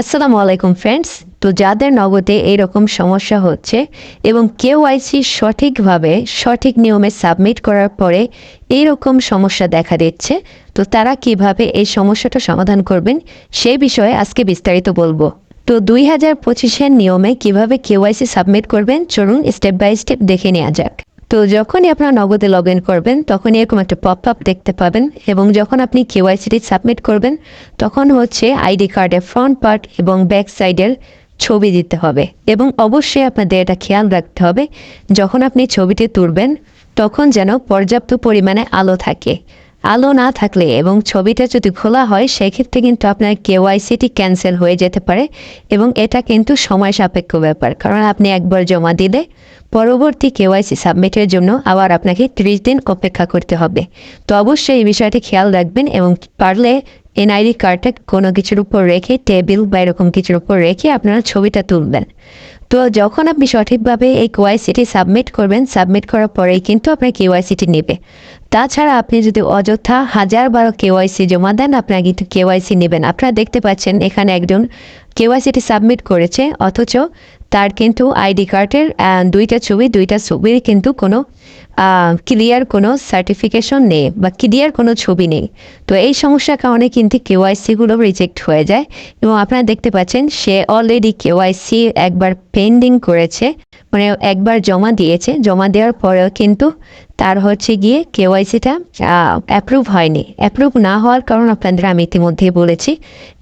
আসসালামু আলাইকুম ফ্রেন্ডস। তো যাদের নগদে এইরকম সমস্যা হচ্ছে এবং কেউ আইসি সঠিকভাবে সঠিক নিয়মে সাবমিট করার পরে এইরকম সমস্যা দেখা দিচ্ছে, তো তারা কীভাবে এই সমস্যাটা সমাধান করবেন সেই বিষয়ে আজকে বিস্তারিত বলব। তো দুই হাজার পঁচিশের নিয়মে কীভাবে কেওয়াইসি সাবমিট করবেন, চলুন স্টেপ বাই স্টেপ দেখে নেওয়া যাক। তো যখনই আপনারা নগদে লগ ইন করবেন, তখনই এরকম একটা পপ আপ দেখতে পাবেন এবং যখন আপনি কেওয়াইসিটি সাবমিট করবেন, তখন হচ্ছে আইডি কার্ডের ফ্রন্ট পার্ট এবং ব্যাক সাইডের ছবি দিতে হবে এবং অবশ্যই আপনাদের এটা খেয়াল রাখতে হবে, যখন আপনি ছবিটি তুলবেন, তখন যেন পর্যাপ্ত পরিমাণে আলো থাকে। আলো না থাকলে এবং ছবিটা যদি খোলা হয়, সেক্ষেত্রে কিন্তু আপনার কেওয়াইসিটি ক্যান্সেল হয়ে যেতে পারে এবং এটা কিন্তু সময় সাপেক্ষ ব্যাপার। কারণ আপনি একবার জমা দিলে পরবর্তী কেওয়াইসি সাবমিটের জন্য আবার আপনাকে ত্রিশ দিন অপেক্ষা করতে হবে। তো অবশ্যই এই বিষয়টি খেয়াল রাখবেন এবং পারলে এনআইডি কার্ডটা কোনো কিছুর উপর রেখে, টেবিল বা এরকম কিছুর উপর রেখে আপনারা ছবিটা তুলবেন। তো যখন আপনি সঠিকভাবে এই কেওয়াইসিটি সাবমিট করবেন, সাবমিট করার পরেই কিন্তু আপনার কেওয়াইসিটি নেবে। তাছাড়া আপনি যদি অযথা হাজার বারো কেওয়াইসি জমা দেন, আপনার কিন্তু কেওয়াইসি নেবেন আপনারা দেখতে পাচ্ছেন এখানে একজন কেওয়াইসিটি সাবমিট করেছে, অথচ তার কিন্তু আইডি কার্ডের দুইটা ছবি, দুইটা ছবির কিন্তু কোনো ক্লিয়ার কোনো সার্টিফিকেশন নেই বা ক্লিয়ার কোনো ছবি নেই। তো এই সমস্যার কারণে কিন্তু কেওয়াইসিগুলো রিজেক্ট হয়ে যায় এবং আপনারা দেখতে পাচ্ছেন, সে অলরেডি কেওয়াইসি একবার পেন্ডিং করেছে মানে একবার জমা দিয়েছে। জমা দেওয়ার পরেও কিন্তু তার হচ্ছে গিয়ে কেওয়াইসিটা অ্যাপ্রুভ হয়নি। অ্যাপ্রুভ না হওয়ার কারণ আপনাদের আমি ইতিমধ্যে বলেছি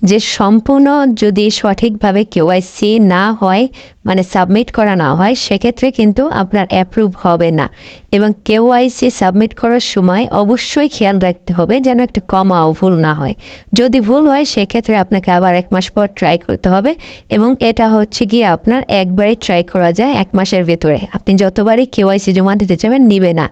যে সম্পূর্ণ যদি সঠিকভাবে কেওয়াইসি না হয় মানে সাবমিট করা না হয়, সেক্ষেত্রে কিন্তু আপনার অ্যাপ্রুভ হবে না। এবং কেওয়াইসি সাবমিট করার সময় অবশ্যই খেয়াল রাখতে হবে যেন একটা কমাও ভুল না হয়। যদি ভুল হয়, সেক্ষেত্রে আপনাকে আবার এক মাস পর ট্রাই করতে হবে এবং এটা হচ্ছে গিয়ে আপনার একবারই ট্রাই করা যায় এক মাসের ভেতরে। আপনি যতবারই কেওয়াইসি জমা দিতে চাবেন নিবে না।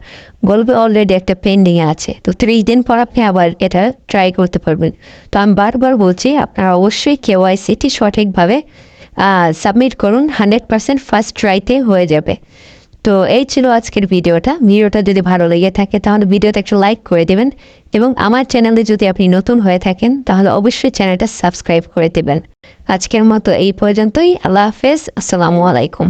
বলবে অলরেডি একটা পেন্ডিং আছে। তো ত্রিশ দিন পর আপনি আবার এটা ট্রাই করতে পারবেন। তো আমি বারবার বলছি, আপনারা অবশ্যই কেওয়াইসিটি সঠিকভাবে সাবমিট করুন হান্ড্রেড পার্সেন্ট ফার্স্ট ট্রাইতে হয়ে যাবে। তো এই ছিল আজকের ভিডিওটা। ভিডিওটা যদি ভালো লেগে থাকে, তাহলে ভিডিওতে একটু লাইক করে দেবেন এবং আমার চ্যানেলে যদি আপনি নতুন হয়ে থাকেন, তাহলে অবশ্যই চ্যানেলটা সাবস্ক্রাইব করে দেবেন। আজকের মতো এই পর্যন্তই। আল্লাহ হাফেজ। আসসালামু আলাইকুম।